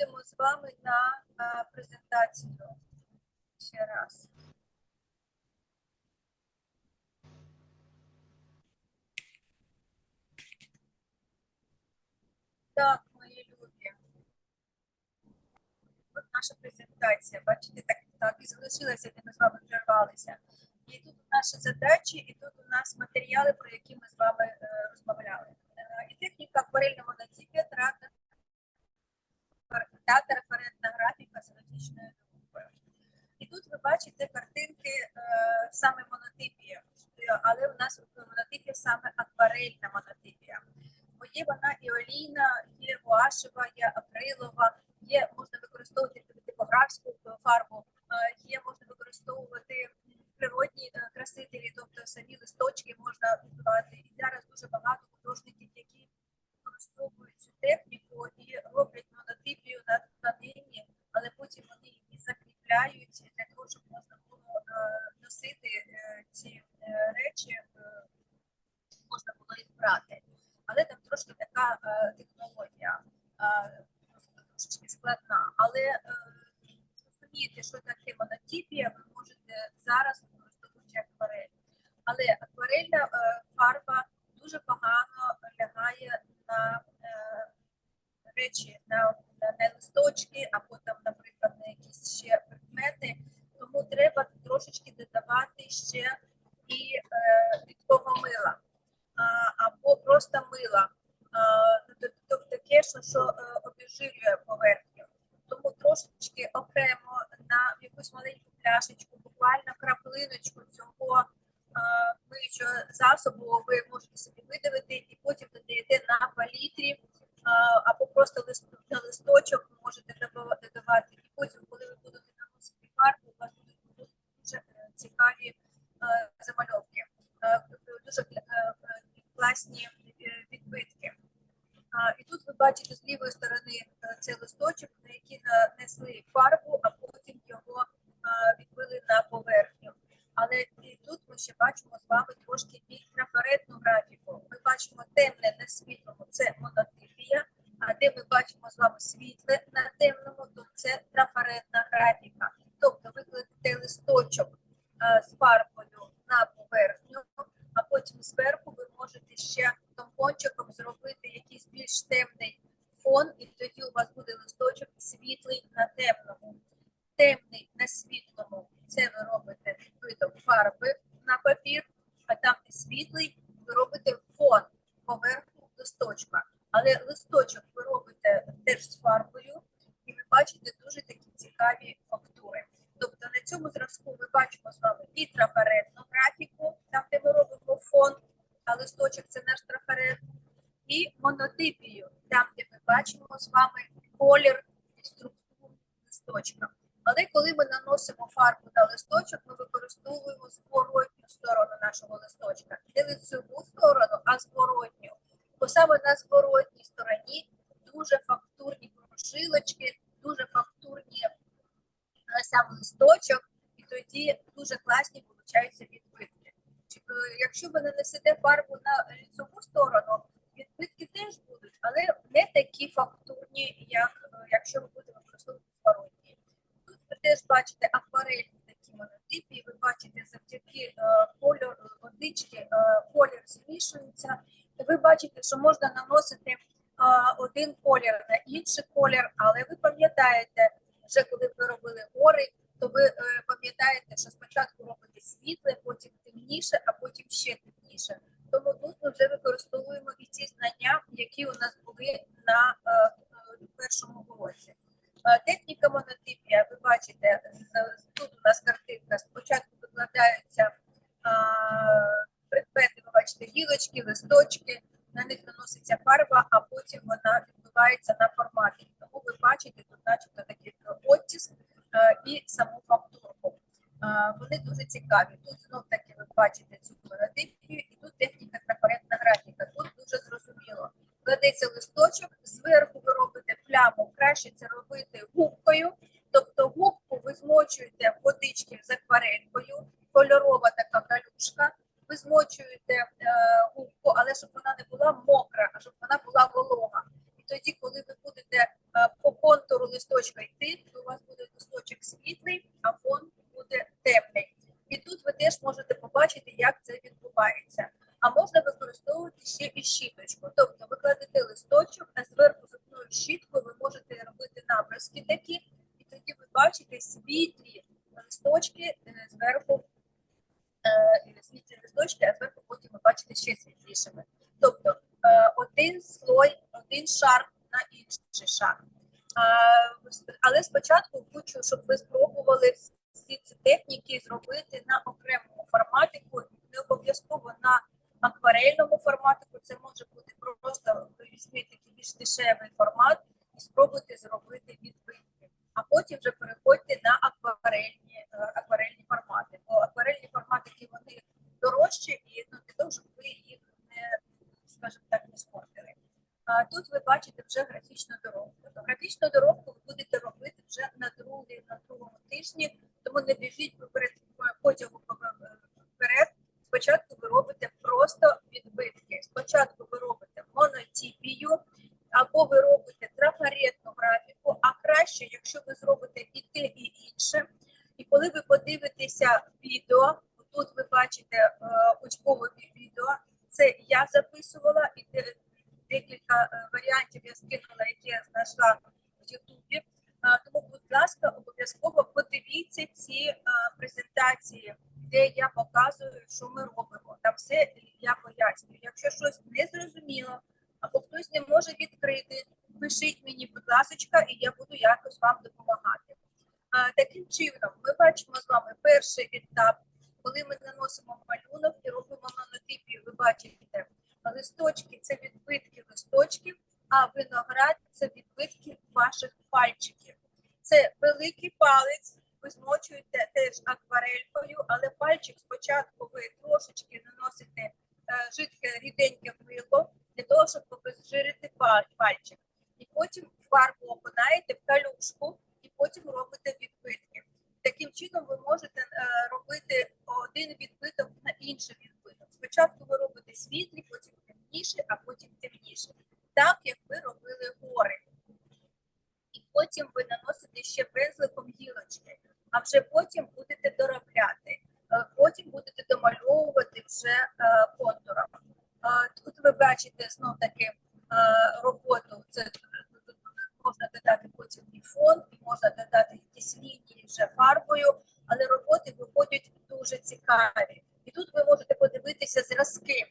переходимо з вами на е, презентацію. Ще раз. Так, мої любі. От наша презентація. Бачите, так, так і залишилася, де ми з вами прервалися. І тут наші задачі, і тут у нас матеріали, про які ми з вами е, розмовляли. Е, і техніка акварельного монотипія та та референтна графіка з логічною групою. І тут ви бачите картинки е, саме монотипія, але у нас в монотипі саме акварельна монотипія. Бо є вона і олійна, є гуашева, є акрилова, є можна використовувати типографську фарбу, е, є можна використовувати природні е, красителі, тобто самі листочки можна відбивати. І зараз дуже багато художників, які використовують цю техніку і роблять монотипію на тканині, але потім вони її закріпляють для того, щоб можна було е, носити е, ці е, речі, е, можна було їх брати. Але там трошки така е, технологія е, трошечки складна. Але е, що таке монотипія, ви можете зараз використовувати акварель. Але акварельна е, фарба дуже погано лягає на е, речі, на, на, на листочки, або там, наприклад, на якісь ще предмети. Тому треба трошечки додавати ще possible. We і тут ми ще бачимо з вами трошки більш трафаретну графіку. Ми бачимо темне на світлому це монотипія, а де ми бачимо з вами світле на темному, то це трафаретна графіка. Тобто ви кладете листочок е, з фарбою на поверхню, а потім зверху ви можете ще тампончиком зробити якийсь більш темний фон, і тоді у вас буде листочок світлий на. Темний на світлому це ви робите відбиток фарби на папір, а там, де світлий, ви робите фон поверху листочка. Але листочок ви робите теж з фарбою, і ви бачите дуже такі цікаві фактури. Тобто на цьому зразку ми бачимо з вами і трафаретну графіку, там де ми робимо фон, а листочок це наш трафарет, і монотипію, там де ми бачимо з вами колір і структуру листочка. Але коли ми наносимо фарбу на листочок, ми використовуємо зворотню сторону нашого листочка. Не лицеву сторону, а зворотню. Бо саме на зворотній стороні дуже фактурні прошилочки, дуже фактурні е, сам листочок, і тоді дуже класні получаються відбитки. Е, Якщо ви нанесете фарбу на лицеву сторону, відбитки теж будуть, але не такі фактурні, як е, якщо ви будете використовувати зворотні. Тут ви теж бачите акварельні такі монотипи, ви бачите завдяки е, кольору водички, колір змішується. І ви бачите, що можна наносити один колір на інший колір, але ви пам'ятаєте, вже коли ви робили гори, то ви е, пам'ятаєте, що спочатку робите світле, потім темніше, а потім ще темніше. Тому тут ми вже використовуємо і ті знання, які у нас були на е, е, першому уроці. Техніка монотипія, ви бачите, тут у нас картинка. Спочатку викладаються предмети, ви бачите, гілочки, листочки, на них наноситься фарба, а потім вона відбувається на форматі. Тому ви бачите тут, начебто, такий оттиск е, і саму фактурку. Вони дуже цікаві. Тут знов таки ви бачите цю монотипію, і тут техніка трафаретна графіка. Тут дуже зрозуміло. Кладеться листочок, зверху ви робите пляму, краще це робити губкою. Тобто губку ви змочуєте водички з акварелькою, кольорова така калюшка. Ви змочуєте е, губку, але щоб вона не була мокра, а щоб вона була волога. І тоді, коли ви будете е, по контуру листочка йти, то у вас буде листочок світлий, а фон буде темний. І тут ви теж можете побачити, як це відбувається. А можна використовувати ще і щіточку. Тобто ви кладете листочок, а зверху зубною щіткою ви можете робити набризки такі, і тоді ви бачите світлі листочки е, зверху, е, світлі листочки, а зверху потім ви бачите ще світлішими. Тобто е, один слой, один шар на інший шар. Але спочатку хочу, щоб ви спробували всі ці техніки зробити на окремому форматику, не обов'язково на акварельному форматику. Це може бути просто візьміть такий більш дешевий формат і спробуйте зробити відбитки. А потім вже переходьте на акварельні, е, акварельні формати. Бо акварельні форматики вони дорожчі і ну, для того, щоб ви їх не, скажімо так, не спортили. А тут ви бачите вже графічну. Тобто графічну дорогу ви будете робити вже на другий, на другому тижні, тому не біжіть перед потягу вперед. Спочатку ви робите просто відбитки. Спочатку ви робите монотіпію, або ви робите трафаретну графіку, а краще, якщо ви зробите і те, і інше. І коли ви подивитеся відео, тут ви бачите е, учбове відео, це я записувала і декілька е, варіантів я скинула, які я знайшла в Ютубі. Тому, будь ласка, обов'язково подивіться ці е, презентації, де я показую, що ми робимо. Там все я пояснюю. Якщо щось не зрозуміло, або хтось не може відкрити, пишіть мені, будь ласка, і я буду якось вам допомагати. Таким чином, ми бачимо з вами перший етап, коли ми наносимо малюнок і робимо монотипію. Ви бачите, листочки це відбитки листочків, а виноград це відбитки ваших пальчиків. Це великий палець, ви змочуєте теж акварелькою, але пальчик спочатку ви трошечки наносите е, жидке ріденьке мило для того, щоб обезжирити пальчик. І потім фарбу окунаєте в калюшку і потім робите відбитки. Таким чином ви можете е, робити один відбиток на інший відбиток. Спочатку ви робите світлі, потім темніше, а потім темніше. Так як ви робили гори. І потім ви наносите ще пензликом гілочки, а вже потім будете доробляти. Е, Потім будете домальовувати вже е, контуром. Тут ви бачите знов таки дуже. І тут ви можете подивитися зразки е,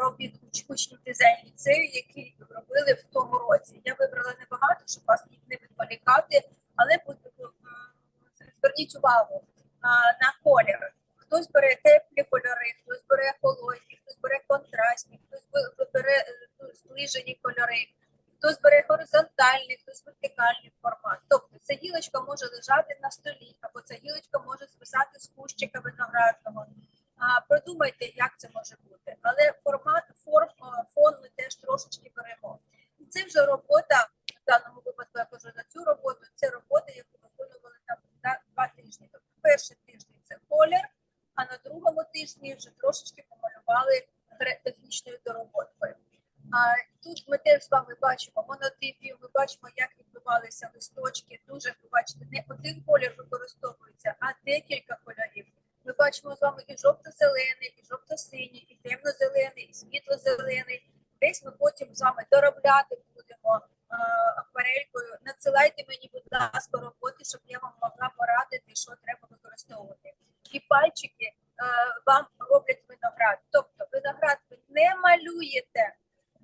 робіт учнів дизайн ліцею, які робили в тому році. Я вибрала небагато, щоб вас не відволікати, але зверніть увагу на колір. Хтось бере теплі кольори, хтось бере холодні, хтось бере контрастні, хтось бере е, ну, зближені кольори, хтось бере горизонтальний, хтось вертикальний формат. Тобто ця гілочка може лежати на столі, або ця гілочка може звисати з кущика виноградного. А, продумайте, як це може бути. Але формат, форм, е, фон ми теж трошечки беремо. І це вже робота, в даному випадку я кажу за цю роботу, це робота, яку виконували там на два тижні. Тобто перший тиждень це колір, а на другому тижні вже трошечки помалювали гре- технічною дороботкою. А тут ми теж з вами бачимо монотипів, ми бачимо, як відбувалися листочки. Дуже ви бачите, не один колір використовується, а декілька кольорів. Ми бачимо з вами і жовто-зелений, і жовто-синій, і темно-зелений, і світло-зелений. Десь ми потім з вами доробляти будемо е, акварелькою. Надсилайте мені, будь ласка, роботи, щоб я вам могла порадити, що треба використовувати. І пальчики е, вам роблять виноград. Тобто виноград ви не малюєте,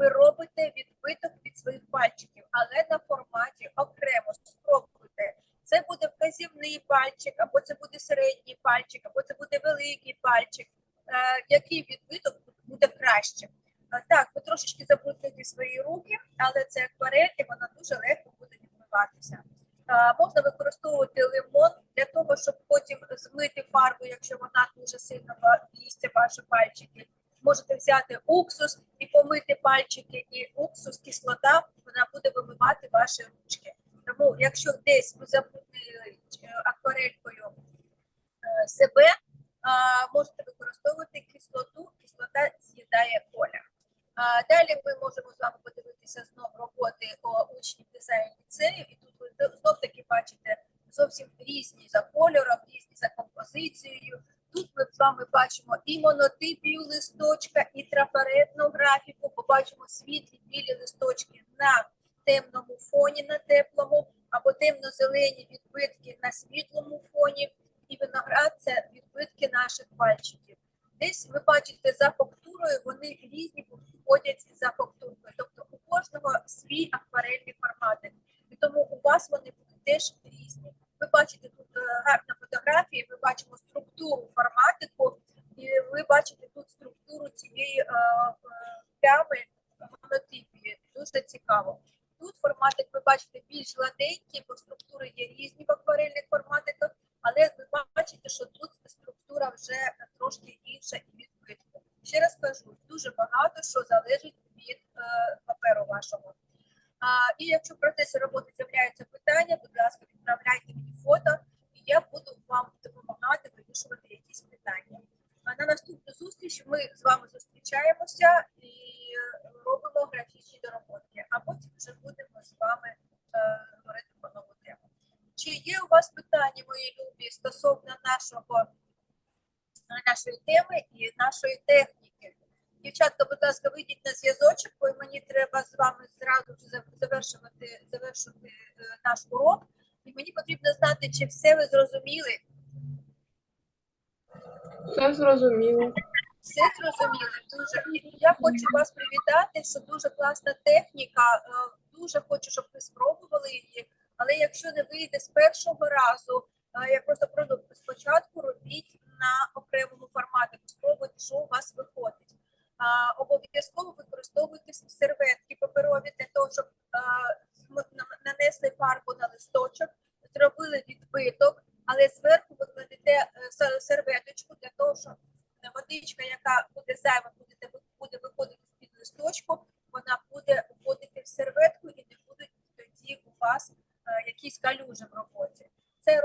ви робите відбиток від своїх пальчиків, але на форматі окремо спробуйте. Це буде вказівний пальчик, або це буде середній пальчик, або це буде великий пальчик. Е, який відбиток буде краще? Е, Так, ви трошечки забрудните свої руки, але це акварель, і вона дуже легко буде відмиватися. Е, Можна використовувати лимон для того, щоб потім змити фарбу, якщо вона дуже сильно їсть ваші пальчики. Можете взяти уксус і помити пальчики, і уксус, кислота, вона буде вимивати ваші ручки. Тому, якщо десь ви забруднили акварелькою е, себе, можете використовувати кислоту, кислота з'їдає поля. Далі ми можемо з вами подивитися знову роботи учнів дизайн ліцею, і тут ви знов таки бачите зовсім різні за кольором, різні за композицією. Тут ми з вами бачимо і монотипію листочка, і трафаретну графіку. Побачимо світлі білі листочки на темному фоні, на теплому або темно-зелені від відбитки на світлому фоні. І виноград це відбитки наших пальчиків. Десь ви бачите за фактурою, вони різні входять за фактуркою. Тобто у кожного свій акварельний форматик. І тому у вас вони будуть теж різні. Ви бачите тут е, гарна фотографія, ми бачимо структуру форматику, і ви бачите тут структуру цієї е, е, плями монотипії. Дуже цікаво. Тут форматик ви бачите більш гладенький, бо структури є різні в акварельних форматиках, але ви бачите, що тут вже трошки інша і відбитку. Ще раз кажу, дуже багато що залежить від е, паперу вашого. А, і якщо в процесі роботи з'являються питання, будь ласка, відправляйте мені фото, і я буду вам допомагати вирішувати якісь питання. А на наступну зустріч ми з вами зустрічаємося і робимо графічні доработки, а потім вже будемо з вами е, говорити про нову тему. Чи є у вас питання, мої любі, стосовно нашого нашої теми і нашої техніки? Дівчатка, будь ласка, вийдіть на зв'язочок, бо мені треба з вами зразу вже зав- завершувати, завершити е, наш урок. І мені потрібно знати, чи все ви зрозуміли. Все зрозуміло. Все зрозуміли. Дуже я хочу вас привітати, що дуже класна техніка. е, Дуже хочу, щоб ви спробували її. Але якщо не вийде з першого разу, е, я просто проду спочатку робіть на окремому форматі, спробуйте, що у вас виходить. Обов'язково використовуйте серветки паперові для того, щоб нанесли фарбу на листочок, зробили відбиток, але зверху ви кладете е, серветочку для того, щоб е, водичка, яка буде зайва, буде, виходити з під листочку, вона буде входити в серветку і не будуть тоді у вас е, якісь калюжі в роботі. Ця